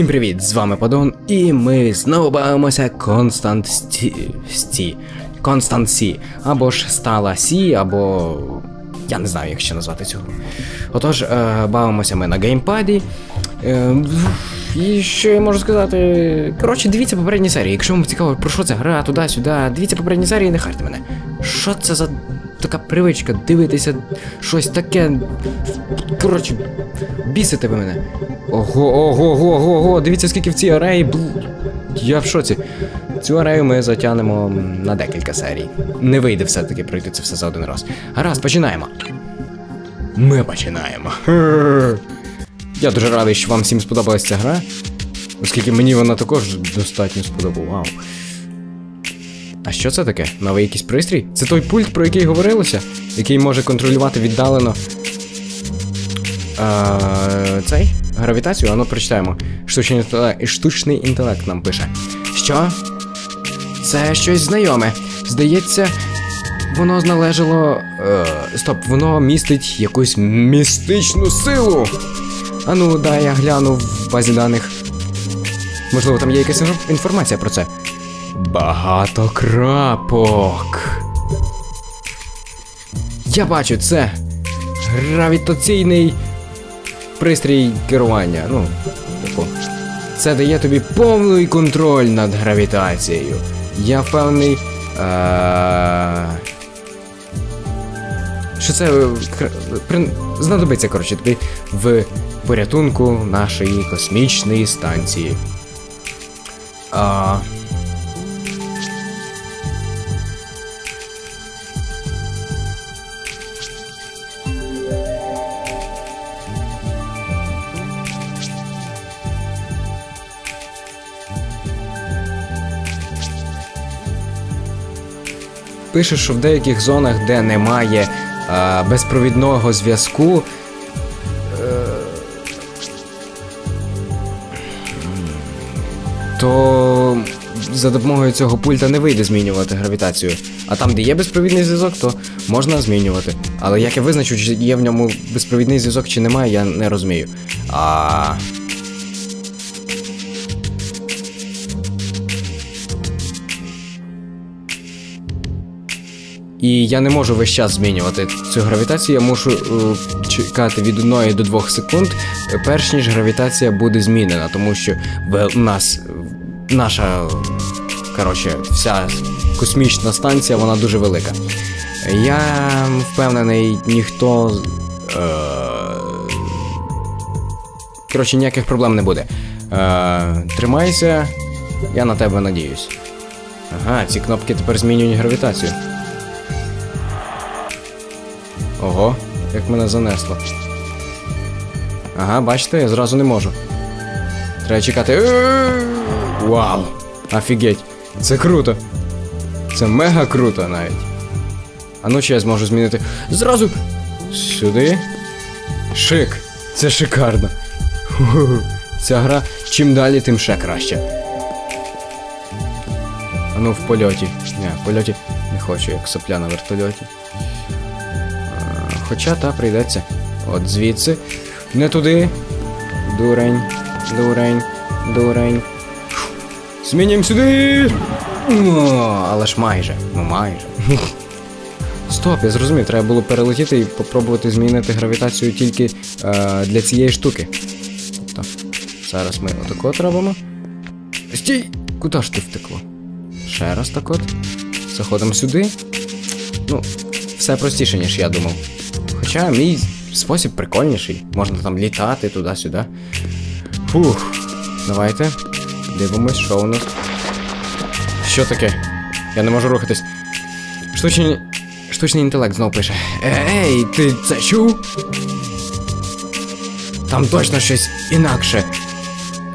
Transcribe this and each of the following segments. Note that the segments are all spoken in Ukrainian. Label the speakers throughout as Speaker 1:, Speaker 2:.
Speaker 1: Всім привіт! З вами Падон, і ми знову бавимося Констант Сі. Констант Сі. Або ж стала Сі, або. Я не знаю, як ще назвати цього. Отож, е, бавимося ми на геймпаді. Е, і що я можу сказати? Коротше, дивіться попередні серії. Якщо вам цікаво, про що це гра, туди-сюди, дивіться попередні серії не харте мене. Що це за така привичка дивитися щось таке. Коротше, бісите ви мене. Ого, ого, ого, ого, ого, дивіться, скільки в цій ареї. Бл... Я в шоці. Цю арею ми затягнемо на декілька серій. Не вийде все-таки пройти це все за один раз. Гаразд, починаємо. Ми починаємо. Я дуже радий, що вам всім сподобалася ця гра. Оскільки мені вона також достатньо сподобала. Вау. А що це таке? Новий якийсь пристрій? Це той пульт, про який говорилося, який може контролювати віддалено. А, цей? Гравітацію, ану прочитаємо. Штучний інтелект, штучний інтелект нам пише. Що? Це щось знайоме. Здається, воно належало. Е, стоп, воно містить якусь містичну силу. Ану, дай я гляну в базі даних. Можливо, там є якась інформація про це. Багато крапок. Я бачу це. Гравітаційний пристрій керування. Ну, типу. Це дає тобі повний контроль над гравітацією. Я впевнений. Е- що це е, при- знадобиться, коротше, тобі в порятунку нашої космічної станції. А... Пише, що в деяких зонах, де немає е, безпровідного зв'язку. е, То за допомогою цього пульта не вийде змінювати гравітацію. А там, де є безпровідний зв'язок, то можна змінювати. Але як я визначу, чи є в ньому безпровідний зв'язок чи немає, я не розумію. А. І я не можу весь час змінювати цю гравітацію. Я мушу е, чекати від 1 до 2 секунд, перш ніж гравітація буде змінена, тому що в нас наша коротше, вся космічна станція вона дуже велика. Я впевнений, ніхто. Е, коротше, ніяких проблем не буде. Е, тримайся, я на тебе надіюсь. Ага, ці кнопки тепер змінюють гравітацію. Ого, як мене занесло. Ага, бачите, я зразу не можу. Треба чекати. Вау! Офігеть! Це круто! Це мега круто навіть. А ну чи я зможу змінити. Зразу сюди. Шик! Це шикарно. Ця гра чим далі, тим ще краще. А ну в польоті. Ні, в польоті не хочу, як сопля на вертольоті. Хоча та прийдеться. От звідси. Не туди. Дурень, дурень, дурень. Змінюємо сюди. О, але ж майже. Ну майже. Стоп, я зрозумів, треба було перелетіти і попробувати змінити гравітацію тільки е, для цієї штуки. Тобто, зараз ми отако робимо. Стій! Куди ж ти втекло? Ще раз так от. Заходимо сюди. Ну, все простіше, ніж я думав. Хоча мій спосіб прикольніший. Можна там літати туди-сюди. Фух. Давайте. Дивимось, що у нас. Що таке? Я не можу рухатись. Штучний. Штучний інтелект знов пише. Ей, ти це чув? Там точно щось інакше,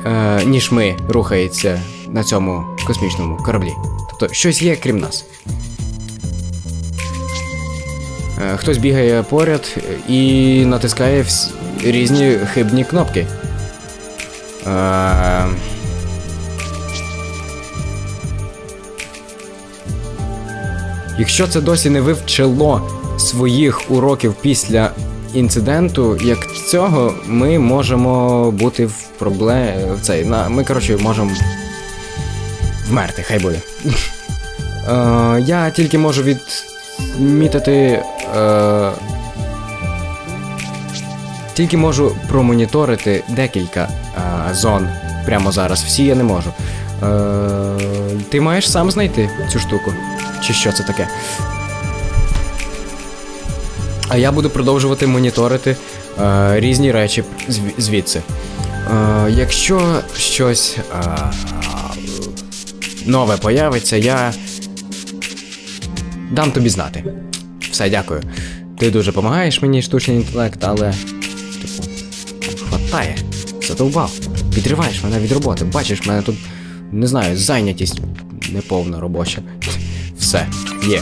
Speaker 1: е, ніж ми рухається на цьому космічному кораблі. Тобто щось є крім нас. Хтось бігає поряд і натискає вс- різні хибні кнопки. Е, Якщо це досі не вивчило своїх уроків після інциденту, як цього, ми можемо бути в проблемі. Цей. На, ми, коротше, можемо вмерти, хай буде. Е, я тільки можу відмітити. Е, тільки можу промоніторити декілька е, зон прямо зараз. Всі я не можу. Е, ти маєш сам знайти цю штуку? Чи що це таке? А я буду продовжувати моніторити е, різні речі зв- звідси. Е, якщо щось е, нове появиться, я дам тобі знати. Все, дякую. Ти дуже допомагаєш мені, штучний інтелект, але. Типу, хватає. Задовбав. Відриваєш мене від роботи. Бачиш, мене тут, не знаю, зайнятість неповна робоча. Все, є.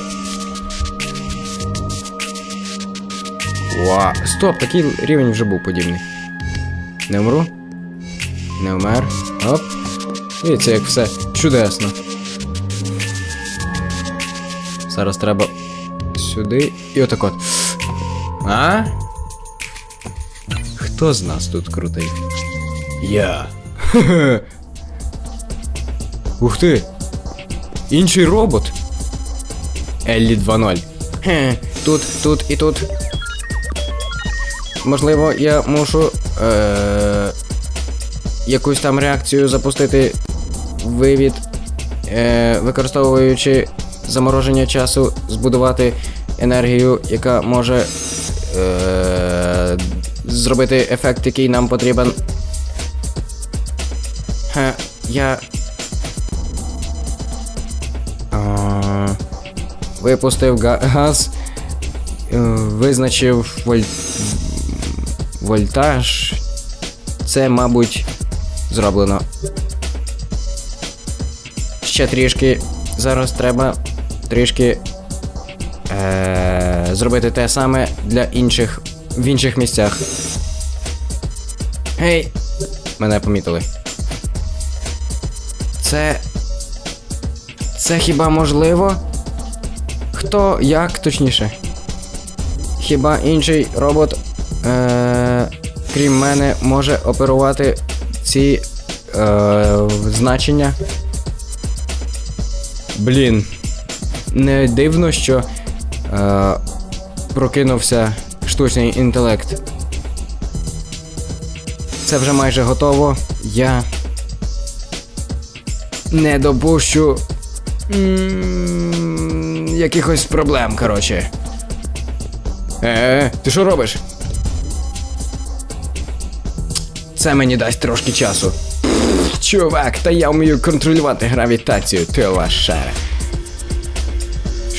Speaker 1: Ва. Стоп, такий рівень вже був подібний. Не вмру. Не вмер. Оп. Дивіться, як все чудесно. Зараз треба сюди і отак от. А? Хто з нас тут крутий? Я. Ух ти. Інший робот. Еллі 2.0. Хе, Тут, тут і тут. Можливо, я мушу е- якусь там реакцію запустити вивід, е- використовуючи замороження часу, збудувати енергію, яка може е- зробити ефект, який нам потрібен. Хе, я. А, випустив га- газ, е, визначив воль... вольтаж. Це, мабуть, зроблено. Ще трішки. Зараз треба трішки е- зробити те саме для інших в інших місцях. Гей! Мене помітили. Це. Це хіба можливо? Хто як точніше? Хіба інший робот, е- крім мене, може оперувати ці е- значення? Блін. Не дивно, що е- прокинувся штучний інтелект. Це вже майже готово. Я не допущу м, якихось проблем, коротше. Е, ти що робиш? Це мені дасть трошки часу. Чувак, та я вмію контролювати гравітацію, ти лашара.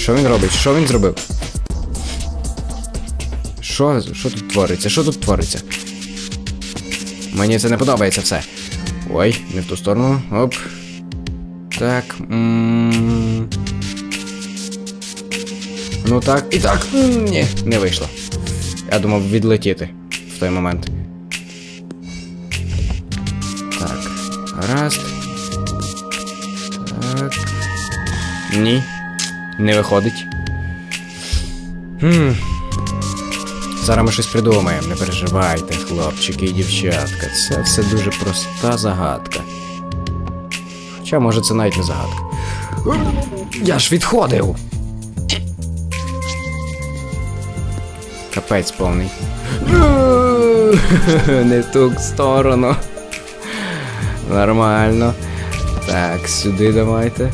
Speaker 1: Що він робить? Що він зробив? Що, що тут твориться? Що тут твориться? Мені це не подобається все. Ой, не в ту сторону. Оп. Так. Ну так. І так. Ні, не вийшло. Я думав відлетіти в той момент. Так. Гаразд. Так. Ні. Не виходить. Хм. Зараз ми щось придумаємо, не переживайте, хлопчики і дівчатка. Це все дуже проста загадка. Хоча, може, це навіть не загадка. Я ж відходив. Капець повний. Не ту сторону. Нормально. Так, сюди давайте.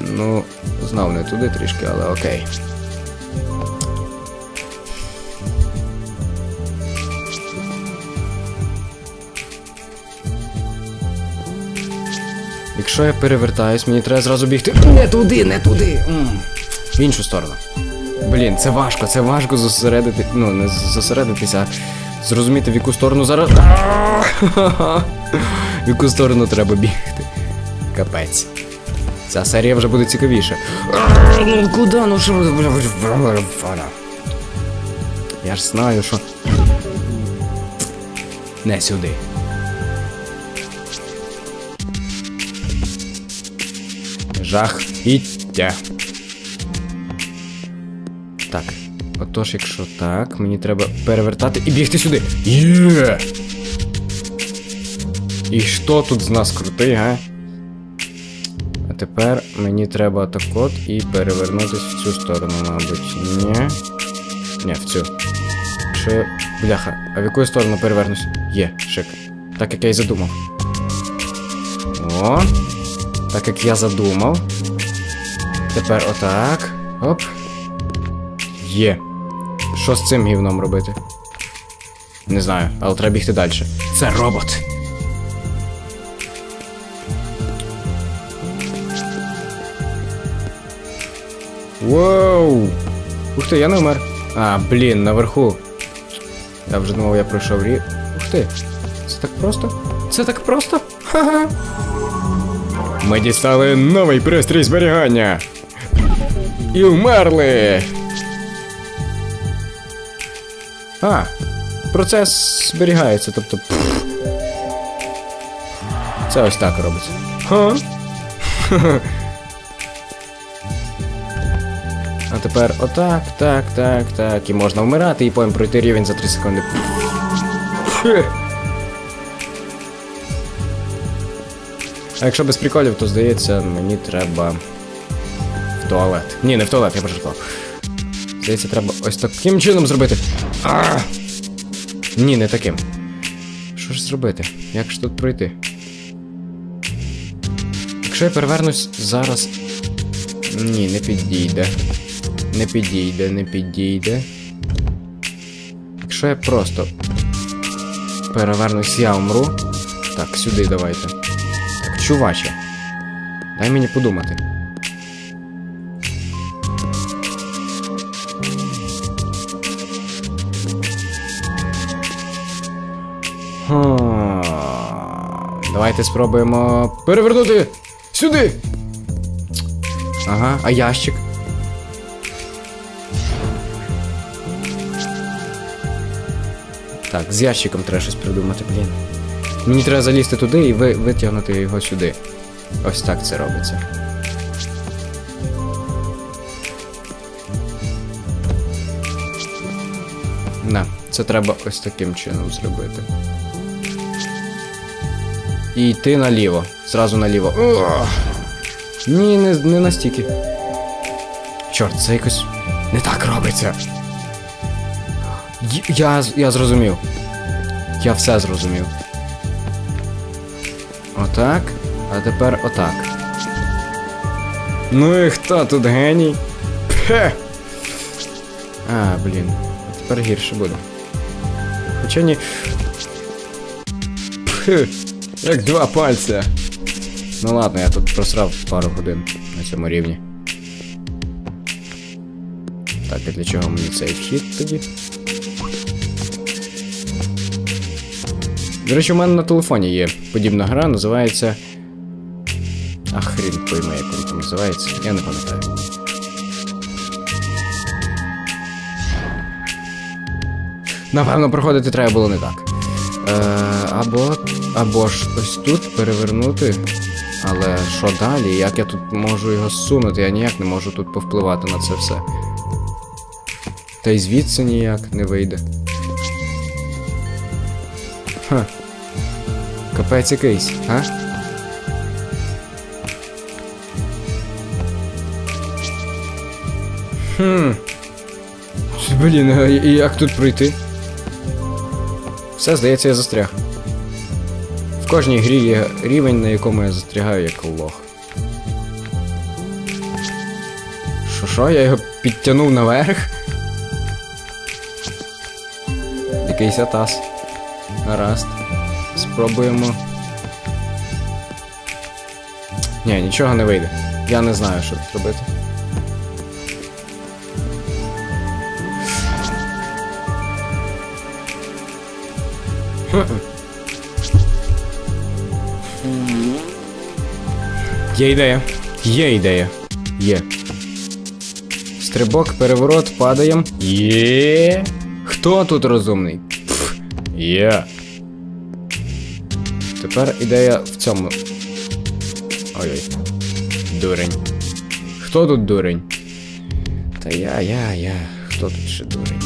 Speaker 1: Ну, знов не туди трішки, але окей. Якщо я перевертаюсь, мені треба зразу бігти. Не туди, не туди. В іншу сторону. Блін, це важко, це важко зосередити. Ну, не зосередитися, а зрозуміти, в яку сторону зараз. В яку сторону треба бігти. Капець. Ця серія вже буде цікавіша. Ну куди? Ну що? Я ж знаю, що. Не сюди. Жахіття. Так. Отож, якщо так, мені треба перевертати і бігти сюди. Є! І що тут з нас крутий, га? Тепер мені треба так от і перевернутись в цю сторону, мабуть. Ні. Ні, в цю. Чи. Бляха, а в яку сторону перевернусь? Є, шик. Так як я й задумав. О. Так як я задумав. Тепер отак. Оп. Є. Що з цим гівном робити? Не знаю, але треба бігти далі. Це робот. Воу! Ух ти, я не вмер. А, блін, наверху. Я вже думав, я пройшов рі. Ух ти. Це так просто? Це так просто? Ха-ха. Ми дістали новий пристрій зберігання. І вмерли. А, процес зберігається, тобто. пф. Це ось так робиться. Ха? А тепер отак, так, так, так. І можна вмирати, і потім пройти рівень за 3 секунди. А якщо без приколів, то здається, мені треба. В туалет. Ні, не в туалет, я пожартував. Здається, треба ось таким чином зробити. А! Ні, не таким. Що ж зробити? Як ж тут пройти? Якщо я перевернусь зараз. Ні, не підійде. Не підійде, не підійде. Якщо я просто перевернусь, я умру. Так, сюди давайте. Так, чуваче. Дай мені подумати. Ха. Давайте спробуємо перевернути сюди. Ага, а ящик. Так, з ящиком треба щось придумати, блін. Мені треба залізти туди і ви, витягнути його сюди. Ось так це робиться. На, це треба ось таким чином зробити. І йти наліво. Зразу наліво. Ні, не, не настільки. Чорт, це якось не так робиться. Я, я зрозумів. Я все зрозумів. Отак. А тепер отак. Ну і хто тут геній? Пхе! А, блін. А тепер гірше буде. Хоча ні. Пхе! Як два пальця. Ну ладно, я тут просрав пару годин на цьому рівні. Так, а для чого мені цей вхід тоді? До речі, у мене на телефоні є подібна гра, називається. А хрін пойме, як вона там називається. Я не пам'ятаю. Напевно, проходити треба було не так. Е, або, або ж ось тут перевернути. Але що далі? Як я тут можу його зсунути? Я ніяк не можу тут повпливати на це все. Та й звідси ніяк не вийде. Капець якийсь, а? Хм. Блін, а як тут пройти? Все, здається, я застряг. В кожній грі є рівень, на якому я застрягаю як лох. Що що, я його підтягнув наверх? Якийсь атас. Гаразд. Спробуємо. Ні, нічого не вийде. Я не знаю, що тут робити. Є ідея. Є ідея. Є. Стрибок, переворот, падаєм. Є. Хто тут розумний? Я. Тепер ідея в цьому. Ой-ой. Дурень. Хто тут дурень? Та я, я, я. Хто тут ще дурень.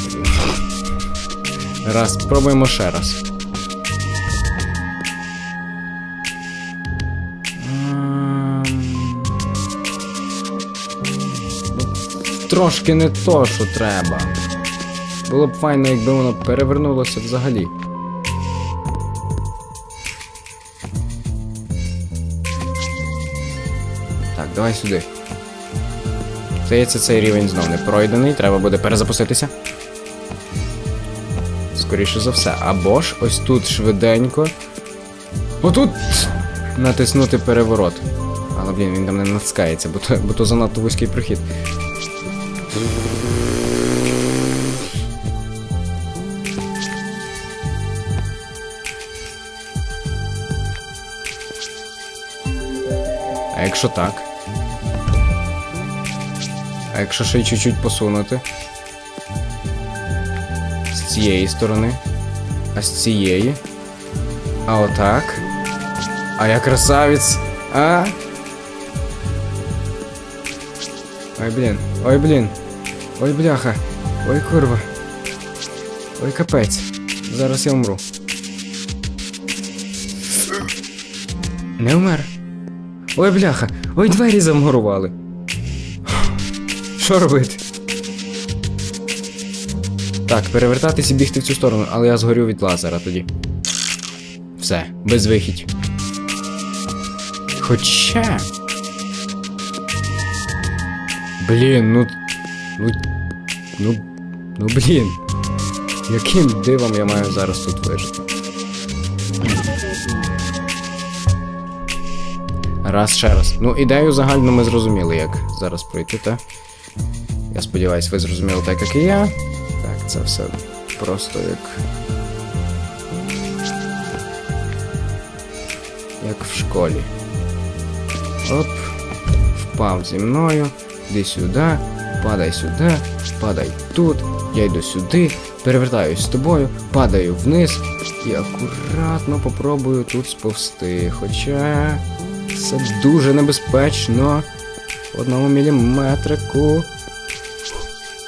Speaker 1: Раз, спробуємо ще раз. Трошки не то, що треба. Було б файно, якби воно перевернулося взагалі. Давай сюди. Здається, цей рівень знов не пройдений, треба буде перезапуститися. Скоріше за все. Або ж ось тут швиденько. Отут натиснути переворот. Але, блін, він там не натискається, бо то, бо то занадто вузький прохід. А якщо так? А якщо ще й чуть-чуть посунути? З цієї сторони. А з цієї. А отак. А я красавець. А? Ой, блін. Ой, блін. Ой, бляха. Ой, курва. Ой, капець. Зараз я умру. Не вмер. Ой, бляха. Ой, двері замурували. Що робити? Так, перевертатись і бігти в цю сторону, але я згорю від лазера тоді. Все, без вихідь. Хоча. Блін, ну. Ну. Ну. Ну блін. Яким дивом я маю зараз тут вижити? Раз ще раз. Ну, ідею загально ми зрозуміли, як зараз пройти, та? Сподіваюсь, ви зрозуміли так, як і я. Так, це все просто як. Як в школі. Оп. Впав зі мною. Іди сюди. Падай сюди. Падай тут. Я йду сюди. Перевертаюсь з тобою. Падаю вниз. І акуратно попробую тут сповзти. Хоча. Це дуже небезпечно. Одному міліметрику.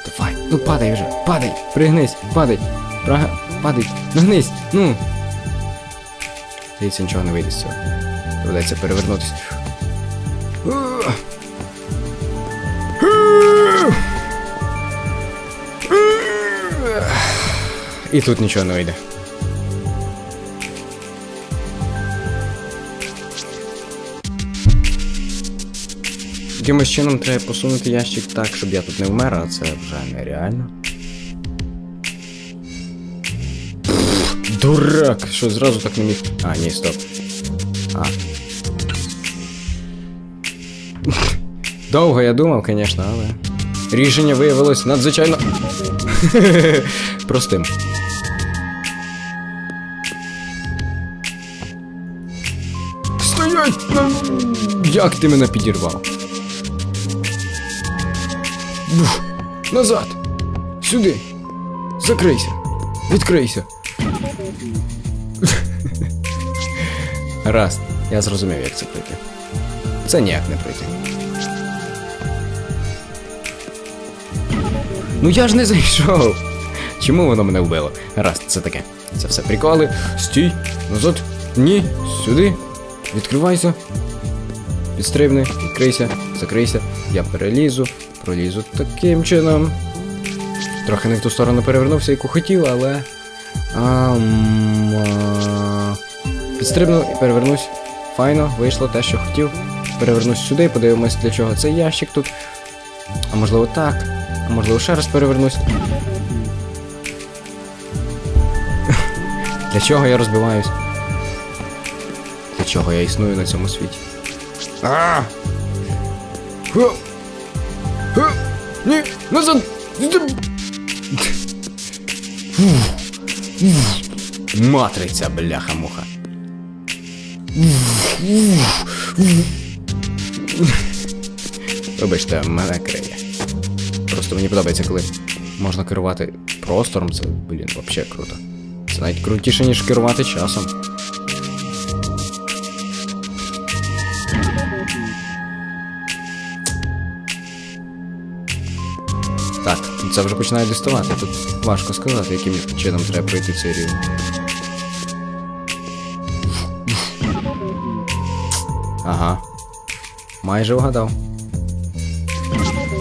Speaker 1: Давай, ну падай вже, падай, пригнись, падай, прага, падай, нагнись, ну. Здається, нічого не вийде з цього. Доведеться перевернутися. І тут нічого не вийде. Якимось чином треба посунути ящик так, щоб я тут не вмер, а це вже нереально. Дурак! Що зразу так не міг. А, ні, стоп. А. Довго я думав, звісно, але. Рішення виявилось надзвичайно. Простим. Стоять! Як ти мене підірвав? Бух. Назад! Сюди! Закрийся! Відкрийся! Раз, я зрозумів, як це пройти. Це ніяк не пройти. Ну я ж не зайшов. Чому воно мене вбило? Раз, це таке. Це все приколи. Стій, назад, ні, сюди. Відкривайся. Підстрибни, відкрийся, закрийся. Я перелізу, пролізу таким чином. Трохи не в ту сторону перевернувся, яку хотів, але. Ам, а... Підстрибну і перевернусь. Файно, вийшло те, що хотів. Перевернусь сюди, подивимось, для чого цей ящик тут. А можливо так. А можливо ще раз перевернусь. Для чого я розбиваюсь? Для чого я існую на цьому світі? А! Ха! Ха! Ні! Назад! Матриця, бляха-муха. Вибачте, мене криє. Просто мені подобається, коли можна керувати простором, це, блін, взагалі круто. Це навіть крутіше, ніж керувати часом. Це вже починає діставати. Тут важко сказати, яким чином треба пройти цей рівень. Ага. Майже вгадав.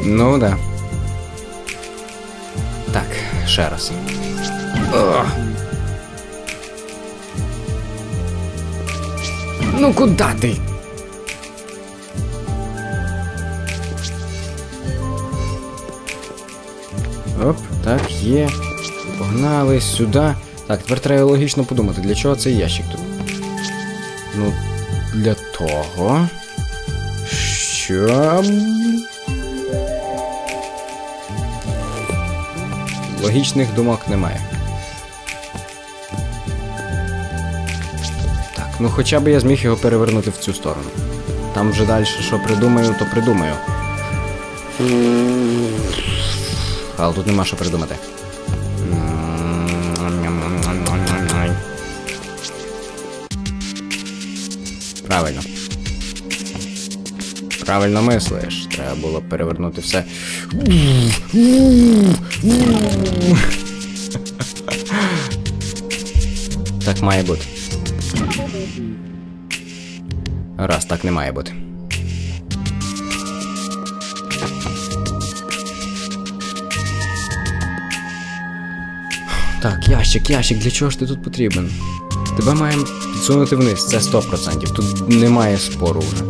Speaker 1: Ну да. Так, ще раз. О! Ну куди ти? Оп, так, є. Погнали сюди. Так, тепер треба логічно подумати, для чого цей ящик тут. Ну, для того. Щоб. Логічних думок немає. Так, ну хоча б я зміг його перевернути в цю сторону. Там вже далі, що придумаю, то придумаю. Але тут нема що придумати. Правильно. Правильно мислиш. Треба було перевернути все. Так має бути. Раз, так не має бути. Так, ящик, ящик, для чого ж ти тут потрібен? Тебе маємо підсунути вниз, це 100%. Тут немає спору вже.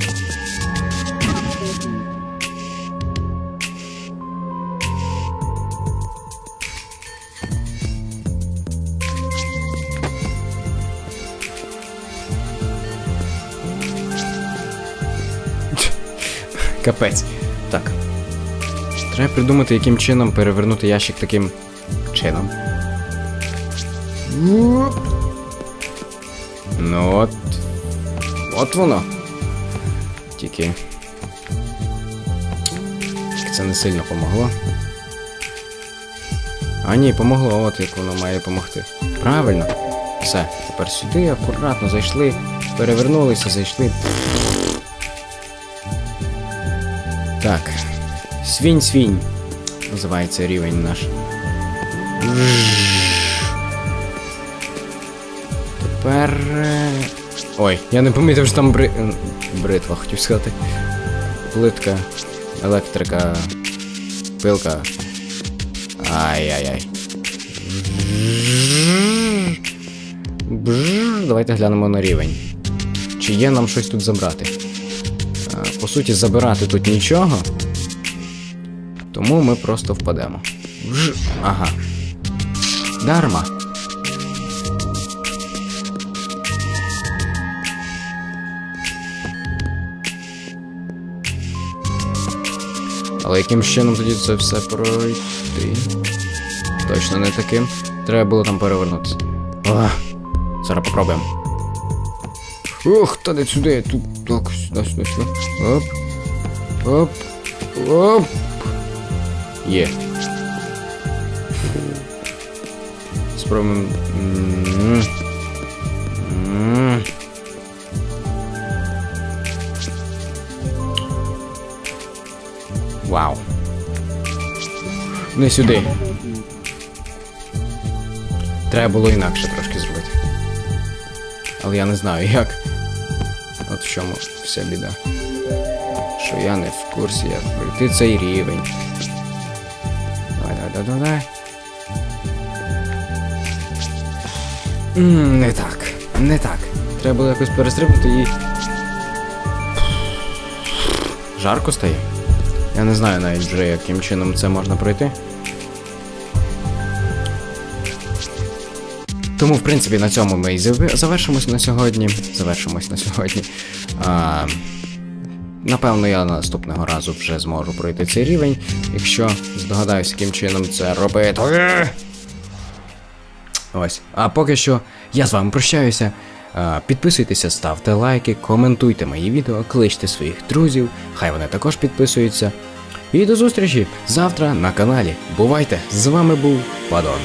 Speaker 1: Капець. Так. Треба придумати, яким чином перевернути ящик таким чином. Ну от. От воно. Тільки. Це не сильно помогло. А ні, помогло, от як воно має допомогти. Правильно. Все, тепер сюди акуратно зайшли, перевернулися, зайшли. Так. Свінь свінь. Називається рівень наш. Тепер. е, Ой, я не помітив, що там бри... бритва, хотів сказати. Плитка, електрика, пилка. Ай-яй-яй. Давайте глянемо на рівень. Чи є нам щось тут забрати? По суті, забирати тут нічого. Тому ми просто впадемо. Ага. Дарма. Але яким чином тоді це все пройти? Точно не таким. Треба було там перевернутися. О, зараз попробуємо. Ух, та не сюди, тут так, сюди, сюди, сюди. Оп. Оп. Оп. Є. Спробуємо. Вау. Не сюди. Треба було інакше трошки зробити. Але я не знаю як. От в чому вся біда. Що я не в курсі, як пройти цей рівень. Давай, давай, давай, давай. Не так. Не так. Треба було якось перестрибнути і. Жарко стає. Я не знаю навіть вже, яким чином це можна пройти. Тому, в принципі, на цьому ми і зав- завершимось на сьогодні. Завершимось на сьогодні. А, напевно, я наступного разу вже зможу пройти цей рівень, якщо здогадаюся, яким чином це робити. Ось. А поки що я з вами прощаюся. Підписуйтеся, ставте лайки, коментуйте мої відео, кличте своїх друзів, хай вони також підписуються. І до зустрічі завтра на каналі. Бувайте! З вами був Падон.